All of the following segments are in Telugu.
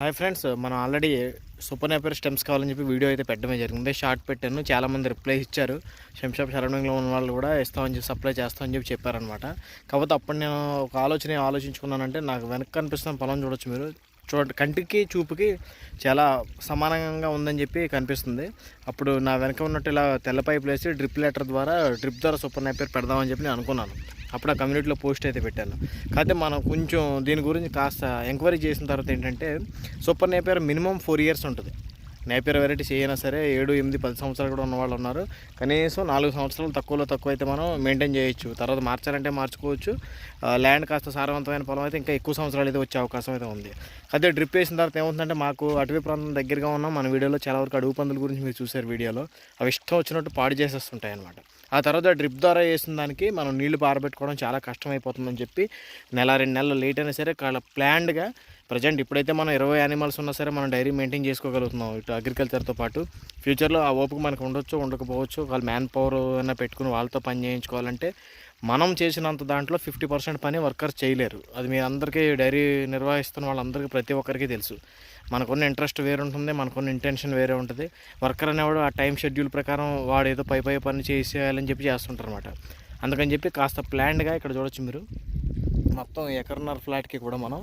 హాయ్ ఫ్రెండ్స్ మనం ఆల్రెడీ సూపర్ నేపర్ స్టెమ్స్ కావాలని చెప్పి వీడియో అయితే పెట్టడమే జరిగింది. షార్ట్ పెట్టాను చాలామంది రిప్లై ఇచ్చారు. షంషాప్ సరౌండింగ్లో ఉన్న వాళ్ళు కూడా ఇస్తామని చెప్పి సప్లై చేస్తామని చెప్పి చెప్పారనమాట కాకపోతే అప్పుడు నేను ఒక ఆలోచన ఆలోచించుకున్నానంటే నాకు వెనక్కి కనిపిస్తున్న పొలం చూడొచ్చు మీరు. చూడండి కంటికి చూపుకి చాలా సమానంగా ఉందని చెప్పి కనిపిస్తుంది. అప్పుడు నా వెనక ఉన్నట్టు ఇలా తెల్ల పైపులు వేసి డ్రిప్ లెటర్ ద్వారా డ్రిప్ ద్వారా సూపర్ నేపర్ పెడదామని చెప్పి నేను అనుకున్నాను. అప్పుడు ఆ కమ్యూనిటీలో పోస్ట్ అయితే పెట్టాను. కాకపోతే మనం కొంచెం దీని గురించి కాస్త ఎంక్వైరీ చేసిన తర్వాత ఏంటంటే super Napier minimum four years ఉంటుంది. నేపేర్ వెరైటీస్ అయినా సరే ఏడు ఎనిమిది పది సంవత్సరాలు కూడా ఉన్న వాళ్ళు ఉన్నారు. కనీసం నాలుగు సంవత్సరాలు తక్కువలో తక్కువ అయితే మనం మెయింటైన్ చేయొచ్చు. తర్వాత మార్చాలంటే మార్చుకోవచ్చు. ల్యాండ్ కాస్త సారవంతమైన పొలం అయితే ఇంకా ఎక్కువ సంవత్సరాలు అయితే వచ్చే అవకాశం అయితే ఉంది. అదే డ్రిప్ వేసిన తర్వాత ఏమవుతుందంటే మాకు అటవీ ప్రాంతం దగ్గరగా ఉన్నాం. మన వీడియోలో చాలా వరకు అడుగు పందుల గురించి మీరు చూసారు వీడియోలో. అవి ఇష్టం వచ్చినట్టు పాడు చేసేస్తుంటాయి అనమాట ఆ తర్వాత డ్రిప్ ద్వారా వేసిన దానికి మనం నీళ్ళు పారబెట్టుకోవడం చాలా కష్టమైపోతుందని చెప్పి నెల రెండు నెలలు లేట్ అయినా సరే చాలా ప్లాన్డ్గా ప్రజెంట్ ఇప్పుడైతే మనం ఇరవై యానిమల్స్ ఉన్నా సరే మనం డైరీ మెయింటైన్ చేసుకోగలుగుతున్నాం. ఇటు అగ్రికల్చర్తో పాటు. ఫ్యూచర్లో ఆ ఓపిక మనకు ఉండొచ్చు ఉండకపోవచ్చు వాళ్ళు మ్యాన్ పవర్ అయినా పెట్టుకుని వాళ్ళతో పని చేయించుకోవాలంటే మనం చేసినంత దాంట్లో ఫిఫ్టీ పర్సెంట్ పని వర్కర్స్ చేయలేరు. అది మీ అందరికీ డైరీ నిర్వహిస్తున్న వాళ్ళందరికీ ప్రతి ఒక్కరికి తెలుసు. మనకున్న ఇంట్రెస్ట్ వేరే ఉంటుంది మనకున్న ఇంటెన్షన్ వేరే ఉంటుంది. వర్కర్ అనేవాడు ఆ టైం షెడ్యూల్ ప్రకారం వాడు ఏదో పై పై పని చేసేయాలని చెప్పి చేస్తుంటారు అనమాట అందుకని చెప్పి కాస్త ప్లాన్డ్గా ఇక్కడ చూడొచ్చు మీరు. మొత్తం ఎకర్నర్ ఫ్లాట్కి కూడా మనం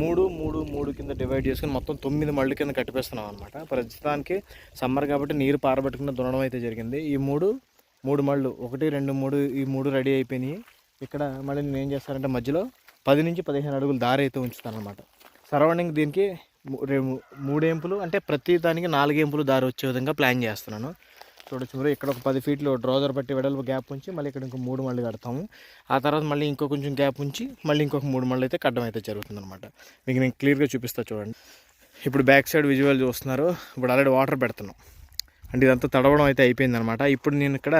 మూడు మూడు మూడు కింద డివైడ్ చేసుకుని మొత్తం తొమ్మిది మళ్ళీ కింద కట్టిపేస్తున్నాం అనమాట ప్రస్తుతానికి సమ్మర్ కాబట్టి నీరు పారబెట్టుకుని దున్నడం అయితే జరిగింది. ఈ మూడు మూడు మళ్ళు ఒకటి రెండు మూడు ఈ మూడు రెడీ అయిపోయినాయి. ఇక్కడ మళ్ళీ నేను ఏం చేస్తానంటే మధ్యలో పది నుంచి పదిహేను అడుగులు దారి అయితే ఉంచుతాను అనమాట సరౌండింగ్ దీనికి మూడేంపులు అంటే ప్రతి దానికి నాలుగేంపులు దారి వచ్చే విధంగా ప్లాన్ చేస్తున్నాను. చూడొచ్చు మీరు ఇక్కడ ఒక పది ఫీట్లు డ్రోజర్ బట్టి వెడల్పు గ్యాప్ ఉంచి మళ్ళీ ఇక్కడ ఇంకో మూడు మళ్ళీ కడతాము. ఆ తర్వాత మళ్ళీ ఇంకో కొంచెం గ్యాప్ ఉంచి మళ్ళీ ఇంకొక మూడు మళ్ళీ అయితే కట్టడం అయితే జరుగుతుంది అనమాట మీకు నేను క్లియర్గా చూపిస్తా చూడండి. ఇప్పుడు బ్యాక్ సైడ్ విజువల్ చూస్తున్నారు. ఇప్పుడు ఆల్రెడీ వాటర్ పెడుతున్నాం. అంటే ఇదంతా తడవడం అయితే అయిపోయింది అనమాట ఇప్పుడు నేను ఇక్కడ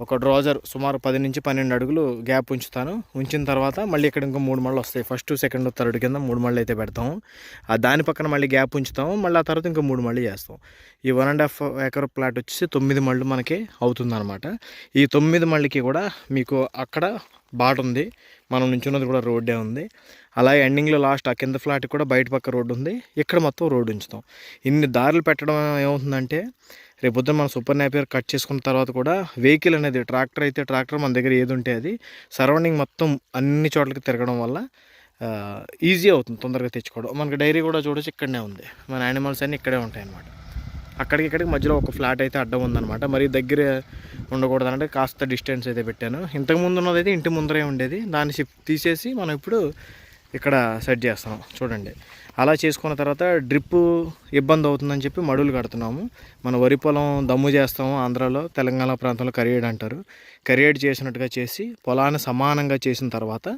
ఒక డ్రాజర్ సుమారు పది నుంచి పన్నెండు అడుగులు గ్యాప్ ఉంచుతాను. ఉంచిన తర్వాత మళ్ళీ ఇక్కడ ఇంకో మూడు మళ్ళీ వస్తాయి. ఫస్ట్ సెకండ్ థర్డ్ కింద మూడు మళ్ళీ అయితే పెడతాము. ఆ దాని పక్కన మళ్ళీ గ్యాప్ ఉంచుతాము. మళ్ళీ ఆ తర్వాత ఇంకో మూడు మళ్ళీ చేస్తాం. ఈ one and half acre plot వచ్చేసి తొమ్మిది మళ్ళు మనకి అవుతుందన్నమాట. ఈ తొమ్మిది మళ్ళీకి కూడా మీకు అక్కడ బాట ఉంది. మనం నుంచున్నది కూడా రోడ్డే ఉంది. అలాగే ఎండింగ్లో లాస్ట్ ఆ కింద ఫ్లాట్ కూడా బయట పక్క రోడ్డు ఉంది. ఇక్కడ మొత్తం రోడ్డు ఉంచుతాం. ఇన్ని దారులు పెట్టడం ఏమవుతుందంటే రేపు పొద్దున మనం సూపర్ నాపియర్ కట్ చేసుకున్న తర్వాత కూడా వెహికల్ అనేది ట్రాక్టర్ అయితే ట్రాక్టర్ మన దగ్గర ఏది ఉంటే అది సరౌండింగ్ మొత్తం అన్ని చోట్లకి తిరగడం వల్ల ఈజీ అవుతుంది తొందరగా తెచ్చుకోవడం. మనకి డైరీ కూడా చూడొచ్చు ఇక్కడనే ఉంది. మన యానిమల్స్ అన్నీ ఇక్కడే ఉంటాయి అన్నమాట అక్కడికి ఇక్కడికి మధ్యలో ఒక ఫ్లాట్ అయితే అడ్డం ఉందన్నమాట. మరి దగ్గర ఉండకూడదు అంటే కాస్త డిస్టెన్స్ అయితే పెట్టాను. ఇంతకు ముందు ఉన్నది అయితే ఇంటి ముందరే ఉండేది. దాన్ని షిఫ్ట్ తీసేసి మనం ఇప్పుడు ఇక్కడ సెట్ చేస్తున్నాం. చూడండి. అలా చేసుకున్న తర్వాత డ్రిప్ ఇబ్బంది అవుతుందని చెప్పి మడులు కడుతున్నాము. మన వరి పొలం దమ్ము చేస్తాము ఆంధ్రాలో తెలంగాణ ప్రాంతంలో కరియేడ్ అంటారు. కరియేడ్ చేసినట్టుగా చేసి పొలాన్ని సమానంగా చేసిన తర్వాత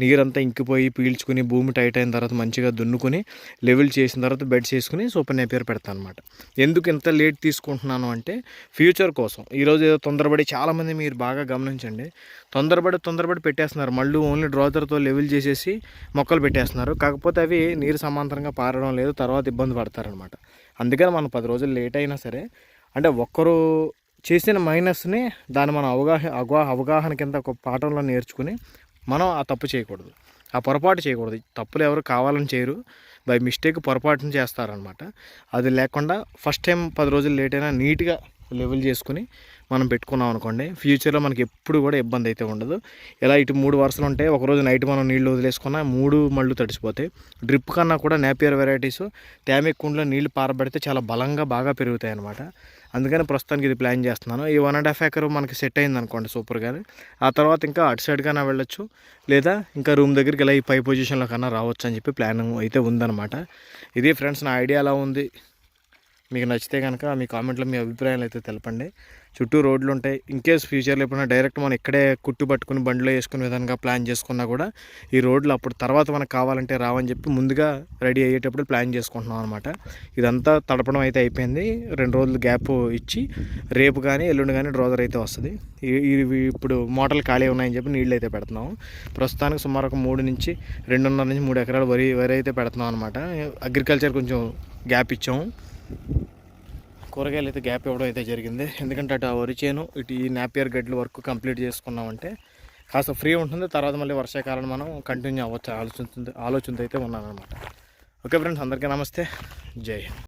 నీరంతా ఇంకిపోయి పీల్చుకుని భూమి టైట్ అయిన తర్వాత మంచిగా దున్నుకుని లెవెల్ చేసిన తర్వాత బెడ్స్ వేసుకుని సూపర్ నేపియర్ పెడతాను అనమాట ఎందుకు ఇంత లేట్ తీసుకుంటున్నాను అంటే ఫ్యూచర్ కోసం. ఈరోజు ఏదో తొందరపడి చాలామంది మీరు బాగా గమనించండి. తొందరపడి తొందరపడి పెట్టేస్తున్నారు. మళ్ళీ ఓన్లీ డ్రాజర్తో లెవెల్ చేసేసి మొక్కలు పెట్టేస్తున్నారు. కాకపోతే అవి నీరు సమాంతరంగా పారడం లేదు తర్వాత ఇబ్బంది పడతారనమాట. అందుకని మనం పది రోజులు లేట్ అయినా సరే అంటే ఒక్కరు చేసిన మైనస్ని దాన్ని మనం అవగాహన అవగా అవగాహన కింద ఒక పాఠంలో నేర్చుకుని మనం ఆ తప్పు చేయకూడదు. ఆ పొరపాటు చేయకూడదు. తప్పులు ఎవరు కావాలని చేయరు. బై మిస్టేక్ పొరపాటును చేస్తారనమాట. అది లేకుండా ఫస్ట్ టైం పది రోజులు లేట్ అయినా నీట్గా లెవెల్ చేసుకుని మనం పెట్టుకున్నాం అనుకోండి ఫ్యూచర్లో మనకి ఎప్పుడు కూడా ఇబ్బంది అయితే ఉండదు. ఇలా ఇటు మూడు వరుసలు ఉంటాయి ఒకరోజు నైట్ మనం నీళ్ళు వదిలేసుకున్నా మూడు మళ్ళు తడిసిపోతాయి. డ్రిప్ కన్నా కూడా నేపియర్ వెరైటీస్ ట్యామిక్ కుండలో నీళ్ళు పారబడితే చాలా బలంగా బాగా పెరుగుతాయి అనమాట అందుకని ప్రస్తుతానికి ఇది ప్లాన్ చేస్తున్నాను. ఈ వన్ అండ్ హాఫ్ ఏకర్ మనకి సెట్ అయింది అనుకోండి సూపర్గా ఆ తర్వాత ఇంకా అటు సైడ్ వెళ్ళొచ్చు. లేదా ఇంకా రూమ్ దగ్గరికి ఇలా ఈ పై పొజిషన్లో కన్నా రావచ్చు అని చెప్పి ప్లాన్ అయితే ఉందన్నమాట. ఇది ఫ్రెండ్స్ నా ఐడియా ఎలా ఉంది. మీకు నచ్చితే కనుక మీ కామెంట్లో మీ అభిప్రాయాలు అయితే తెలపండి. చుట్టూ రోడ్లు ఉంటాయి. ఇన్ కేస్ ఫ్యూచర్లో ఎప్పుడైనా డైరెక్ట్ మనం ఇక్కడే కుట్టు పట్టుకుని బండిలో వేసుకునే విధంగా ప్లాన్ చేసుకున్నా కూడా ఈ రోడ్లు అప్పుడు తర్వాత మనకు కావాలంటే రావని చెప్పి ముందుగా రెడీ అయ్యేటప్పుడు ప్లాన్ చేసుకుంటున్నాం అనమాట ఇదంతా తడపడం అయితే అయిపోయింది. రెండు రోజులు గ్యాప్ ఇచ్చి రేపు కానీ ఎల్లుండి కానీ డ్రోజర్ అయితే వస్తుంది. ఇవి ఇప్పుడు మోటార్లు ఖాళీ ఉన్నాయని చెప్పి నీళ్ళు అయితే పెడుతున్నాం. ప్రస్తుతానికి సుమారు ఒక మూడు నుంచి రెండున్నర నుంచి మూడు ఎకరాలు వరి వరి అయితే పెడుతున్నాం అనమాట అగ్రికల్చర్ కొంచెం గ్యాప్ ఇచ్చాము. కూరగాయలు అయితే గ్యాప్ ఇవ్వడం అయితే జరిగింది. ఎందుకంటే అటు ఆ వరి చేను ఇటు ఈ నాపియర్ గడ్లు వర్క్ కంప్లీట్ చేసుకున్నామంటే కాస్త ఫ్రీ ఉంటుంది. తర్వాత మళ్ళీ వర్షాకాలం మనం కంటిన్యూ అవ్వచ్చు ఆలోచన ఆలోచనతో అయితే ఉన్నాను అనమాట ఓకే ఫ్రెండ్స్ అందరికీ నమస్తే. జై హింద్.